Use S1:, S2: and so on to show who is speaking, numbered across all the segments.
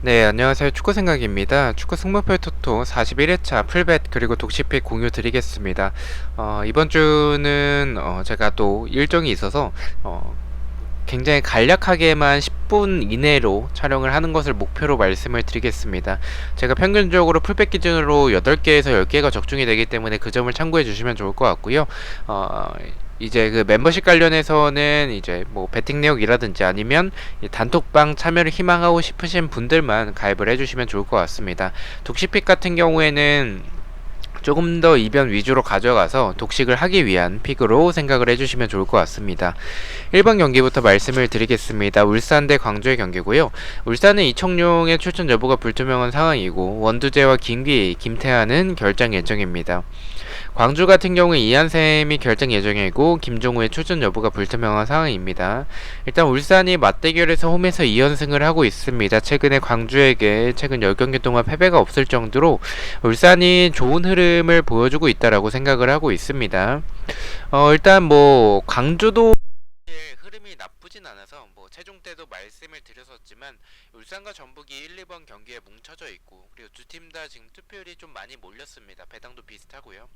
S1: 네, 안녕하세요. 축구 생각입니다. 축구 승무표 토토 41회차 풀벳 그리고 독시픽 공유 드리겠습니다. 어, 이번 주는 어, 제가 또 일정이 있어서 어, 굉장히 간략하게만 10분 이내로 촬영을 하는 것을 목표로 말씀을 드리겠습니다. 제가 평균적으로 풀백 기준으로 8개에서 10개가 적중이 되기 때문에 그 점을 참고해 주시면 좋을 것 같고요. 어, 이제 그 멤버십 관련해서는 이제 뭐 베팅 내역이라든지 아니면 이 단톡방 참여를 희망하고 싶으신 분들만 가입을 해주시면 좋을 것 같습니다. 독시픽 같은 경우에는 조금 더 이변 위주로 가져가서 독식을 하기 위한 픽으로 생각을 해주시면 좋을 것 같습니다. 1번 경기부터 말씀을 드리겠습니다. 울산 대 광주의 경기고요. 울산은 이청용의 출전 여부가 불투명한 상황이고 원두재와 김기, 김태환은 결장 예정입니다. 광주 같은 경우에 이한샘이 결정 예정이고 김종우의 출전 여부가 불투명한 상황입니다. 일단 울산이 맞대결에서 홈에서 2연승을 하고 있습니다. 최근에 광주에게 최근 10경기 동안 패배가 없을 정도로 울산이 좋은 흐름을 보여주고 있다라고 생각을 하고 있습니다. 어, 일단 뭐 광주도 흐름이 나쁘진 않아서 뭐 최종 때도 말씀을 드렸었지만 울산과 전북이 1, 2번 경기에 뭉쳐져 있고 그리고 두 팀 다 지금 투표율이 좀 많이 몰렸습니다. 배당도 비슷하고요.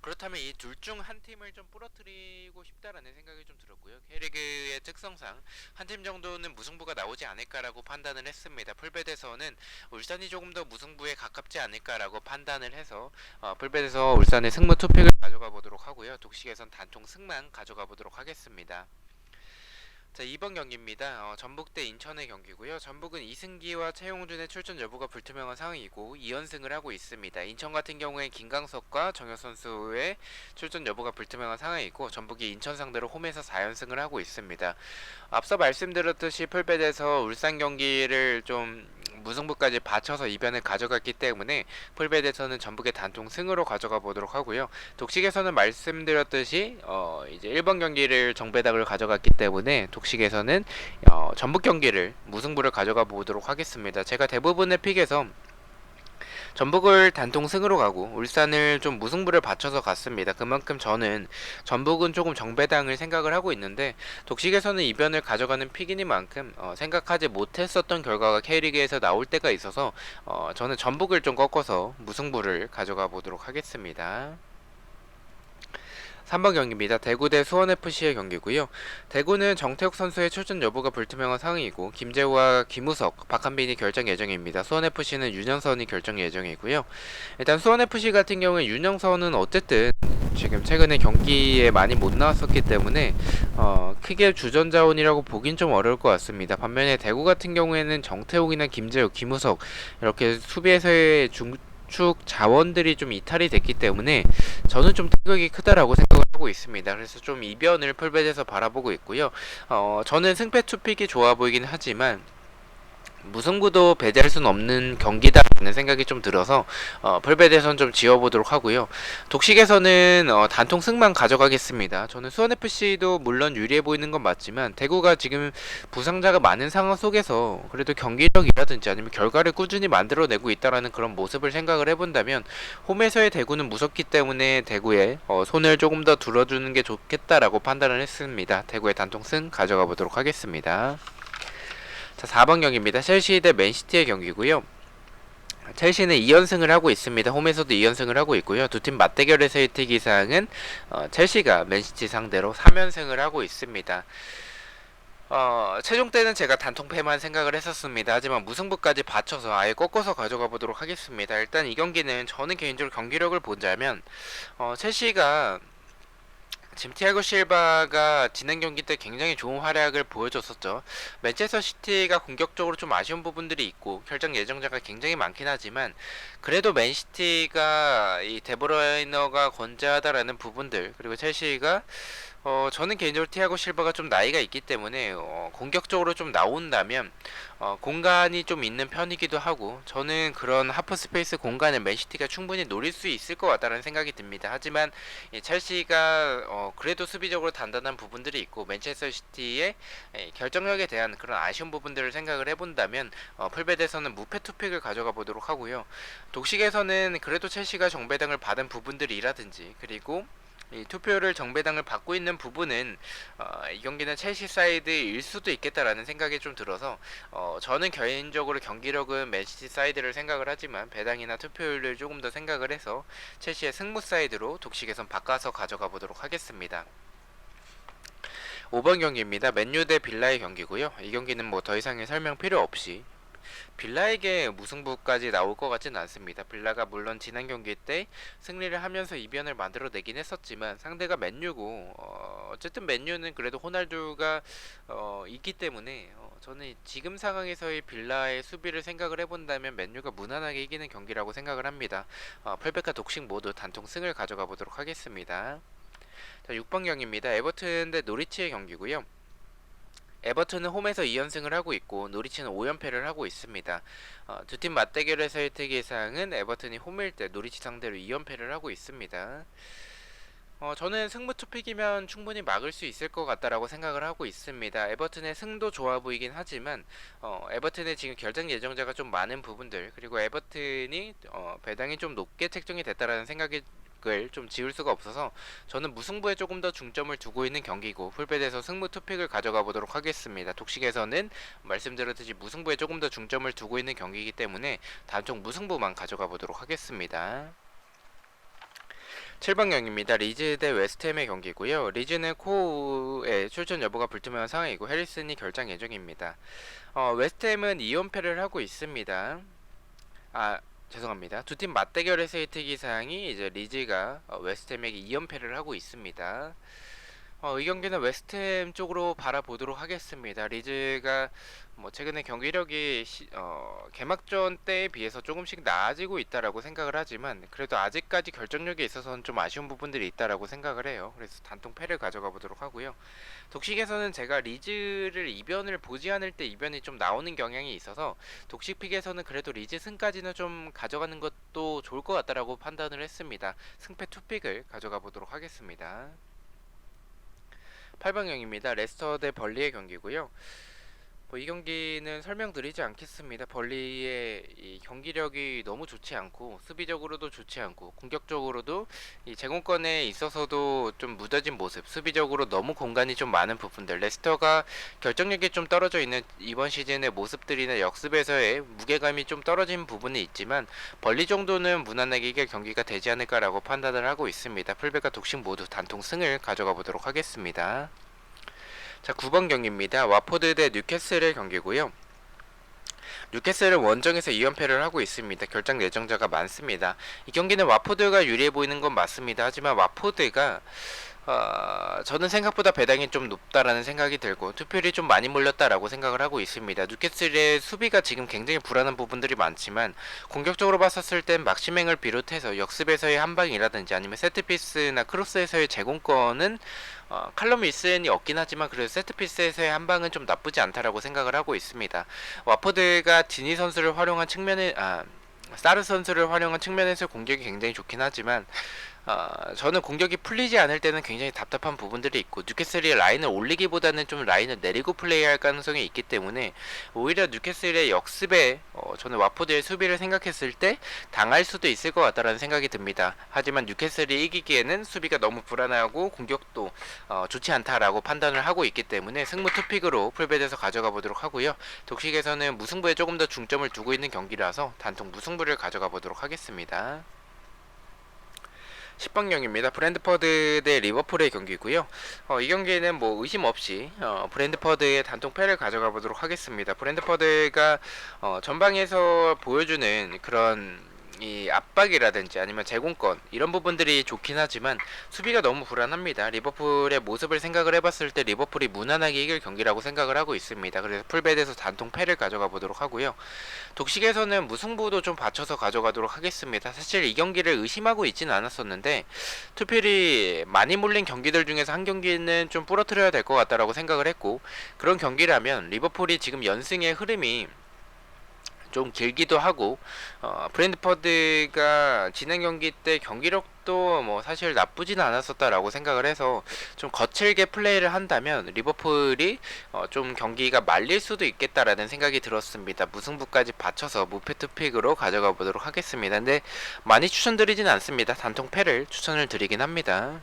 S1: 그렇다면 이 둘 중 한 팀을 좀 부러뜨리고 싶다라는 생각이 좀 들었고요. K리그의 특성상 한 팀 정도는 무승부가 나오지 않을까라고 판단을 했습니다. 풀벳에서는 울산이 조금 더 무승부에 가깝지 않을까라고 판단을 해서 어, 풀벳에서 울산의 승무 투픽을 가져가 보도록 하고요. 독식에선 단통 승만 가져가 보도록 하겠습니다. 자, 2번 경기입니다. 어, 전북 대 인천의 경기고요. 전북은 이승기와 최용준의 출전 여부가 불투명한 상황이고 2연승을 하고 있습니다. 인천 같은 경우에 김강석과 정효 선수의 출전 여부가 불투명한 상황이고 전북이 인천 상대로 홈에서 4연승을 하고 있습니다. 앞서 말씀드렸듯이 풀벳에서 울산 경기를 좀 무승부까지 받쳐서 이변을 가져갔기 때문에 풀벳에서는 전북의 단통 승으로 가져가 보도록 하고요. 독식에서는 말씀드렸듯이 어 이제 1번 경기를 정배당을 가져갔기 때문에 독식에서는 어 전북 경기를 무승부를 가져가 보도록 하겠습니다. 제가 대부분의 픽에서 전북을 단통 승으로 가고 울산을 좀 무승부를 받쳐서 갔습니다. 그만큼 저는 전북은 조금 정배당을 생각을 하고 있는데 독식에서는 이변을 가져가는 픽이니만큼 어, 생각하지 못했었던 결과가 K리그에서 나올 때가 있어서 어, 저는 전북을 좀 꺾어서 무승부를 가져가 보도록 하겠습니다. 3번 경기입니다. 대구 대 수원FC의 경기고요. 대구는 정태욱 선수의 출전 여부가 불투명한 상황이고 김재우와 김우석, 박한빈이 결정 예정입니다. 수원FC는 윤영선이 결정 예정이고요. 일단 수원FC 같은 경우에 윤영선은 어쨌든 지금 최근에 경기에 많이 못 나왔었기 때문에 어, 크게 주전 자원이라고 보긴 좀 어려울 것 같습니다. 반면에 대구 같은 경우에는 정태욱이나 김재욱, 김우석 이렇게 수비에서의 중 축 자원들이 좀 이탈이 됐기 때문에 저는 좀 타격이 크다라고 생각을 하고 있습니다. 그래서 좀 이변을 풀벳에서 바라보고 있고요. 어, 저는 승패 투픽이 좋아 보이긴 하지만 무승부도 배제할 수는 없는 경기다라는 생각이 좀 들어서 어, 펄벳에선 좀 지워보도록 하고요. 독식에서는 어, 단통 승만 가져가겠습니다. 저는 수원 FC도 물론 유리해 보이는 건 맞지만 대구가 지금 부상자가 많은 상황 속에서 그래도 경기력이라든지 아니면 결과를 꾸준히 만들어내고 있다라는 그런 모습을 생각을 해본다면 홈에서의 대구는 무섭기 때문에 대구에 어, 손을 조금 더 들어주는 게 좋겠다라고 판단을 했습니다. 대구의 단통 승 가져가 보도록 하겠습니다. 자, 4번 경기입니다. 첼시 대 맨시티의 경기고요. 첼시는 2연승을 하고 있습니다. 홈에서도 2연승을 하고 있고요. 두 팀 맞대결에서의 특이사항은 어, 첼시가 맨시티 상대로 3연승을 하고 있습니다. 어, 최종 때는 제가 단통패만 생각을 했었습니다. 하지만 무승부까지 받쳐서 아예 꺾어서 가져가 보도록 하겠습니다. 일단 이 경기는 저는 개인적으로 경기력을 보자면 어, 첼시가 지금 티아고 실바가 지난 경기 때 굉장히 좋은 활약을 보여줬었죠. 맨체스터 시티가 공격적으로 좀 아쉬운 부분들이 있고 결정 예정자가 굉장히 많긴 하지만 그래도 맨시티가 이 데브라이너가 건재하다라는 부분들 그리고 첼시가 어, 저는 개인적으로 티아고 실바가 좀 나이가 있기 때문에 어, 공격적으로 좀 나온다면 어, 공간이 좀 있는 편이기도 하고 저는 그런 하프 스페이스 공간을 맨시티가 충분히 노릴 수 있을 것 같다는 생각이 듭니다. 하지만 이 첼시가 어, 그래도 수비적으로 단단한 부분들이 있고 맨체스터 시티의 에, 결정력에 대한 그런 아쉬운 부분들을 생각을 해본다면 어, 풀베드에서는 무패 투픽을 가져가 보도록 하고요. 독식에서는 그래도 첼시가 정배당을 받은 부분들이라든지 그리고 이 투표를 정배당을 받고 있는 부분은 어, 이 경기는 첼시 사이드일 수도 있겠다라는 생각이 좀 들어서 어, 저는 개인적으로 경기력은 맨시티 사이드를 생각을 하지만 배당이나 투표율을 조금 더 생각을 해서 첼시의 승부 사이드로 독식에선 바꿔서 가져가 보도록 하겠습니다. 5번 경기입니다. 맨유 대 빌라의 경기고요. 이 경기는 뭐 더 이상의 설명 필요 없이 빌라에게 무승부까지 나올 것 같지는 않습니다. 빌라가 물론 지난 경기 때 승리를 하면서 이변을 만들어내긴 했었지만 상대가 맨유고 어, 어쨌든 맨유는 그래도 호날두가 어, 있기 때문에 어, 저는 지금 상황에서의 빌라의 수비를 생각을 해본다면 맨유가 무난하게 이기는 경기라고 생각을 합니다. 어, 펄백과 독식 모두 단통 승을 가져가 보도록 하겠습니다. 자, 6번 경기입니다. 에버튼 대 노리치의 경기고요. 에버튼은 홈에서 2연승을 하고 있고 노리치는 5연패를 하고 있습니다. 어, 두 팀 맞대결에서의 특이사항은 에버튼이 홈일 때 노리치 상대로 2연패를 하고 있습니다. 어, 저는 승부 투픽이면 충분히 막을 수 있을 것 같다라고 생각을 하고 있습니다. 에버튼의 승도 좋아 보이긴 하지만 어, 에버튼의 지금 결정 예정자가 좀 많은 부분들 그리고 에버튼이 어, 배당이 좀 높게 책정이 됐다라는 생각이 을 좀 지울 수가 없어서 저는 무승부에 조금 더 중점을 두고 있는 경기고 풀베드에서 승부 투픽을 가져가 보도록 하겠습니다. 독식에서는 말씀드렸듯이 무승부에 조금 더 중점을 두고 있는 경기이기 때문에 단총 무승부만 가져가 보도록 하겠습니다. 7번 경기입니다. 리즈 대 웨스트햄의 경기고요. 리즈는 코우의 출전 여부가 불투명한 상황이고 해리슨이 결장 예정입니다. 어, 웨스트햄은 2연패를 하고 있습니다. 아 죄송합니다. 두 팀 맞대결에서의 특이사항이 이제 리즈가 어, 웨스트햄에게 2연패를 하고 있습니다. 어, 이 경기는 웨스트햄 쪽으로 바라보도록 하겠습니다. 리즈가 뭐 최근에 경기력이 시, 어, 개막전 때에 비해서 조금씩 나아지고 있다라고 생각을 하지만 그래도 아직까지 결정력에 있어서는 좀 아쉬운 부분들이 있다라고 생각을 해요. 그래서 단통 패를 가져가 보도록 하고요. 독식에서는 제가 리즈를 이변을 보지 않을 때 이변이 좀 나오는 경향이 있어서 독식픽에서는 그래도 리즈 승까지는 좀 가져가는 것도 좋을 것 같다라고 판단을 했습니다. 승패 투픽을 가져가 보도록 하겠습니다. 8방형입니다. 레스터 대 벌리의 경기고요. 뭐 이 경기는 설명드리지 않겠습니다. 벌리의 이 경기력이 너무 좋지 않고 수비적으로도 좋지 않고 공격적으로도 이 제공권에 있어서도 좀 무뎌진 모습, 수비적으로 너무 공간이 좀 많은 부분들. 레스터가 결정력이 좀 떨어져 있는 이번 시즌의 모습들이나 역습에서의 무게감이 좀 떨어진 부분이 있지만 벌리 정도는 무난하게 이길 경기가 되지 않을까라고 판단을 하고 있습니다. 풀백과 독식 모두 단통 승을 가져가 보도록 하겠습니다. 자, 9번 경기입니다. 와포드 대 뉴캐슬의 경기고요. 뉴캐슬은 원정에서 2연패를 하고 있습니다. 결장 예정자가 많습니다. 이 경기는 와포드가 유리해 보이는 건 맞습니다. 하지만 와포드가 어, 저는 생각보다 배당이 좀 높다라는 생각이 들고 투표율이 좀 많이 몰렸다라고 생각을 하고 있습니다. 뉴캐슬의 수비가 지금 굉장히 불안한 부분들이 많지만 공격적으로 봤었을 땐 막시맹을 비롯해서 역습에서의 한방이라든지 아니면 세트피스나 크로스에서의 제공권은 어, 칼럼 윌슨이 없긴 하지만 그래도 세트피스에서의 한방은 좀 나쁘지 않다라고 생각을 하고 있습니다. 와포드가 디니 선수를 활용한 측면에 아 사르 선수를 활용한 측면에서 공격이 굉장히 좋긴 하지만 어, 저는 공격이 풀리지 않을 때는 굉장히 답답한 부분들이 있고 뉴캐슬이 라인을 올리기보다는 좀 라인을 내리고 플레이할 가능성이 있기 때문에 오히려 뉴캐슬의 역습에 어, 저는 와포드의 수비를 생각했을 때 당할 수도 있을 것 같다라는 생각이 듭니다. 하지만 뉴캐슬이 이기기에는 수비가 너무 불안하고 공격도 어, 좋지 않다라고 판단을 하고 있기 때문에 승무 투픽으로 풀베드에서 가져가 보도록 하고요. 독식에서는 무승부에 조금 더 중점을 두고 있는 경기라서 단통 무승부를 가져가 보도록 하겠습니다. 10방경입니다. 브랜드퍼드 대 리버풀의 경기고요. 어, 이 경기는 뭐 의심 없이 어, 브랜드퍼드의 단통 패를 가져가 보도록 하겠습니다. 브랜드퍼드가 어, 전방에서 보여주는 그런 이 압박이라든지 아니면 제공권 이런 부분들이 좋긴 하지만 수비가 너무 불안합니다. 리버풀의 모습을 생각을 해봤을 때 리버풀이 무난하게 이길 경기라고 생각을 하고 있습니다. 그래서 풀베드에서 단통 패를 가져가 보도록 하고요. 독식에서는 무승부도 좀 받쳐서 가져가도록 하겠습니다. 사실 이 경기를 의심하고 있지는 않았었는데 투필이 많이 몰린 경기들 중에서 한 경기는 좀 부러뜨려야 될 것 같다라고 생각을 했고 그런 경기라면 리버풀이 지금 연승의 흐름이 좀 길기도 하고 어, 브랜드퍼드가 지난 경기 때 경기력도 뭐 사실 나쁘지는 않았었다라고 생각을 해서 좀 거칠게 플레이를 한다면 리버풀이 어, 좀 경기가 말릴 수도 있겠다라는 생각이 들었습니다. 무승부까지 받쳐서 무패 투픽으로 가져가 보도록 하겠습니다. 근데 많이 추천드리진 않습니다. 단통 패를 추천을 드리긴 합니다.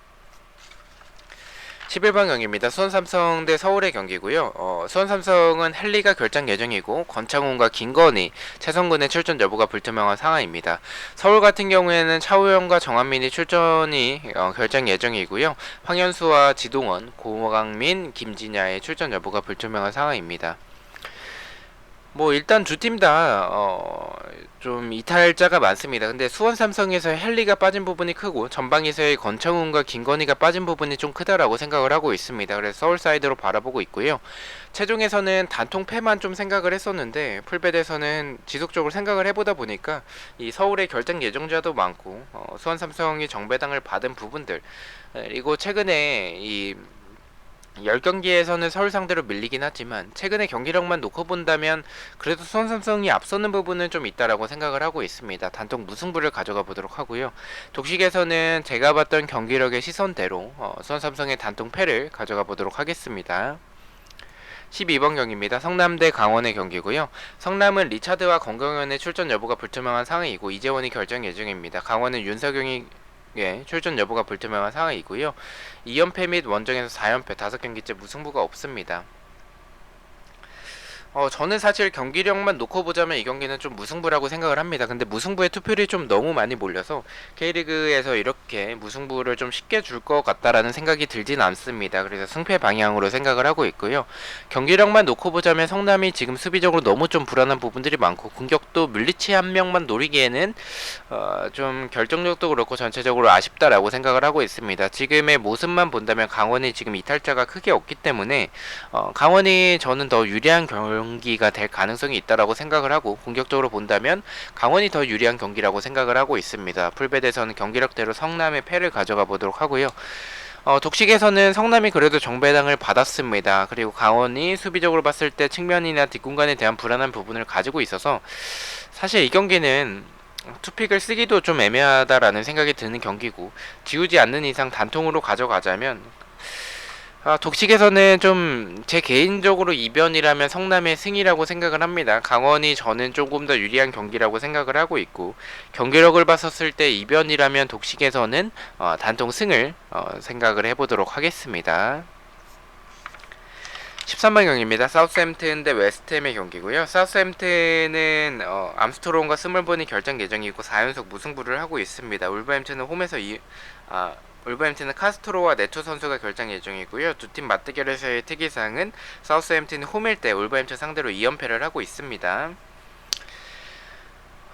S1: 11번 경기입니다. 수원 삼성 대 서울의 경기고요. 어, 수원 삼성은 헨리가 결장 예정이고 권창훈과 김건희, 최성근의 출전 여부가 불투명한 상황입니다. 서울 같은 경우에는 차우현과 정한민이 출전이 어, 결장 예정이고요. 황현수와 지동원, 고강민, 김진야의 출전 여부가 불투명한 상황입니다. 뭐 일단 두 팀 다 어 좀 이탈자가 많습니다. 근데 수원 삼성에서 헨리가 빠진 부분이 크고 전방에서의 권창훈과 김건희가 빠진 부분이 좀 크다라고 생각을 하고 있습니다. 그래서 서울 사이드로 바라보고 있고요. 최종에서는 단통 패만 좀 생각을 했었는데 풀베드에서는 지속적으로 생각을 해보다 보니까 이 서울의 결정 예정자도 많고 어 수원 삼성이 정배당을 받은 부분들 그리고 최근에 이 10경기에서는 서울 상대로 밀리긴 하지만 최근의 경기력만 놓고 본다면 그래도 수원 삼성이 앞서는 부분은 좀 있다라고 생각을 하고 있습니다. 단독 무승부를 가져가 보도록 하고요. 독식에서는 제가 봤던 경기력의 시선대로 어, 수원 삼성의 단독 패를 가져가 보도록 하겠습니다. 12번 경기입니다. 성남대 강원의 경기고요. 성남은 리차드와 건강현의 출전 여부가 불투명한 상황이고 이재원이 결정 예정입니다. 강원은 윤석영이 예, 출전 여부가 불투명한 상황이고요. 2연패 및 원정에서 4연패 5경기째 무승부가 없습니다. 어, 저는 사실 경기력만 놓고 보자면 이 경기는 좀 무승부라고 생각을 합니다. 근데 무승부의 투표율이 좀 너무 많이 몰려서 K리그에서 이렇게 무승부를 좀 쉽게 줄 것 같다라는 생각이 들진 않습니다. 그래서 승패 방향으로 생각을 하고 있고요. 경기력만 놓고 보자면 성남이 지금 수비적으로 너무 좀 불안한 부분들이 많고 공격도 물리치 한 명만 노리기에는 어, 좀 결정력도 그렇고 전체적으로 아쉽다라고 생각을 하고 있습니다. 지금의 모습만 본다면 강원이 지금 이탈자가 크게 없기 때문에 어, 강원이 저는 더 유리한 경 기가 될 가능성이 있다라고 생각을 하고 공격적으로 본다면 강원이 더 유리한 경기라고 생각을 하고 있습니다. 풀베드에서는 경기력대로 성남의 패를 가져가 보도록 하고요. 어, 독식에서는 성남이 그래도 정배당을 받았습니다. 그리고 강원이 수비적으로 봤을 때 측면이나 뒷공간에 대한 불안한 부분을 가지고 있어서 사실 이 경기는 투픽을 쓰기도 좀 애매하다라는 생각이 드는 경기고 지우지 않는 이상 단통으로 가져가자면 아, 독식에서는 좀 제 개인적으로 이변이라면 성남의 승이라고 생각을 합니다. 강원이 저는 조금 더 유리한 경기라고 생각을 하고 있고 경기력을 봤었을 때 이변이라면 독식에서는 어, 단통 승을 어, 생각을 해보도록 하겠습니다. 13번 경기입니다. 사우스햄튼 대 웨스트햄의 경기고요. 사우스햄튼은 어, 암스트롱과 스몰본이 결정 예정이고 4연속 무승부를 하고 있습니다. 울버햄튼은 홈에서 이, 아, 울버햄튼은 카스트로와 네토 선수가 결정 예정이고요. 두 팀 맞대결에서의 특이사항은 사우스햄튼이 홈일 때 울버햄튼 상대로 2연패를 하고 있습니다.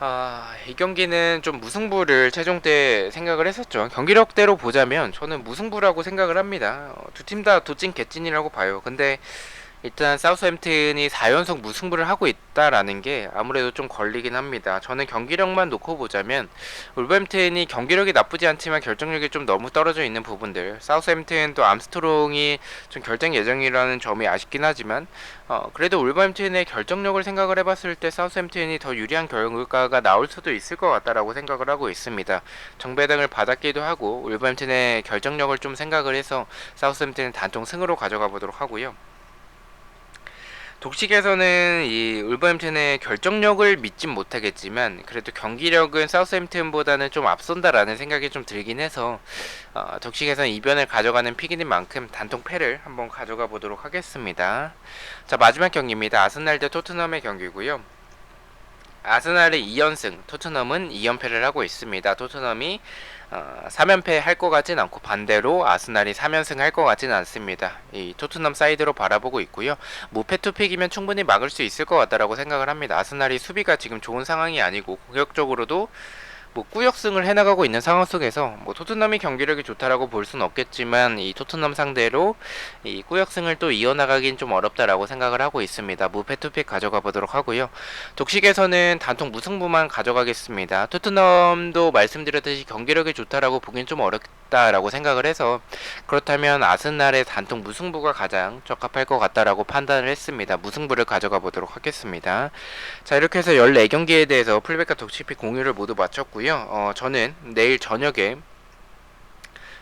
S1: 아, 이 경기는 좀 무승부를 최종 때 생각을 했었죠. 경기력대로 보자면 저는 무승부라고 생각을 합니다. 어, 두팀 다 도찐 개찐이라고 봐요. 근데 일단 사우스햄튼이 4연속 무승부를 하고 있다라는 게 아무래도 좀 걸리긴 합니다. 저는 경기력만 놓고 보자면 울버햄튼이 경기력이 나쁘지 않지만 결정력이 좀 너무 떨어져 있는 부분들 사우스햄튼도 암스트롱이 좀 결정 예정이라는 점이 아쉽긴 하지만 어, 그래도 울버햄튼의 결정력을 생각을 해봤을 때 사우스햄튼이 더 유리한 결과가 나올 수도 있을 것 같다라고 생각을 하고 있습니다. 정배당을 받았기도 하고 울버햄튼의 결정력을 좀 생각을 해서 사우스햄튼은 단통 승으로 가져가 보도록 하고요. 독식에서는 이 울버햄튼의 결정력을 믿진 못하겠지만 그래도 경기력은 사우스햄튼보다는 좀 앞선다라는 생각이 좀 들긴 해서 어, 독식에서는 이변을 가져가는 픽인 만큼 단통 패를 한번 가져가 보도록 하겠습니다. 자 마지막 경기입니다. 아스날 대 토트넘의 경기고요. 아스날의 2연승, 토트넘은 2연패를 하고 있습니다. 토트넘이 어, 3연패 할 것 같진 않고 반대로 아스날이 3연승 할 것 같지는 않습니다. 이 토트넘 사이드로 바라보고 있고요. 무패 투픽이면 충분히 막을 수 있을 것 같다라고 생각을 합니다. 아스날이 수비가 지금 좋은 상황이 아니고 공격적으로도 뭐 꾸역승을 해나가고 있는 상황 속에서 뭐 토트넘이 경기력이 좋다라고 볼 수는 없겠지만 이 토트넘 상대로 이 꾸역승을 또 이어나가긴 좀 어렵다라고 생각을 하고 있습니다. 무패 투픽 가져가 보도록 하고요. 독식에서는 단통 무승부만 가져가겠습니다. 토트넘도 말씀드렸듯이 경기력이 좋다라고 보긴 좀 어렵다라고 생각을 해서 그렇다면 아스날의 단통 무승부가 가장 적합할 것 같다라고 판단을 했습니다. 무승부를 가져가 보도록 하겠습니다. 자 이렇게 해서 14경기에 대해서 풀백과 독식픽 공유를 모두 마쳤 고요. 어, 저는 내일 저녁에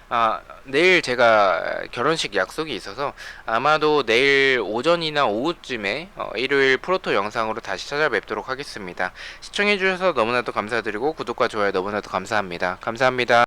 S1: 아, 내일 제가 결혼식 약속이 있어서 아마도 내일 오전이나 오후쯤에 어, 일요일 프로토 영상으로 다시 찾아뵙도록 하겠습니다. 시청해주셔서 너무나도 감사드리고 구독과 좋아요 너무나도 감사합니다. 감사합니다.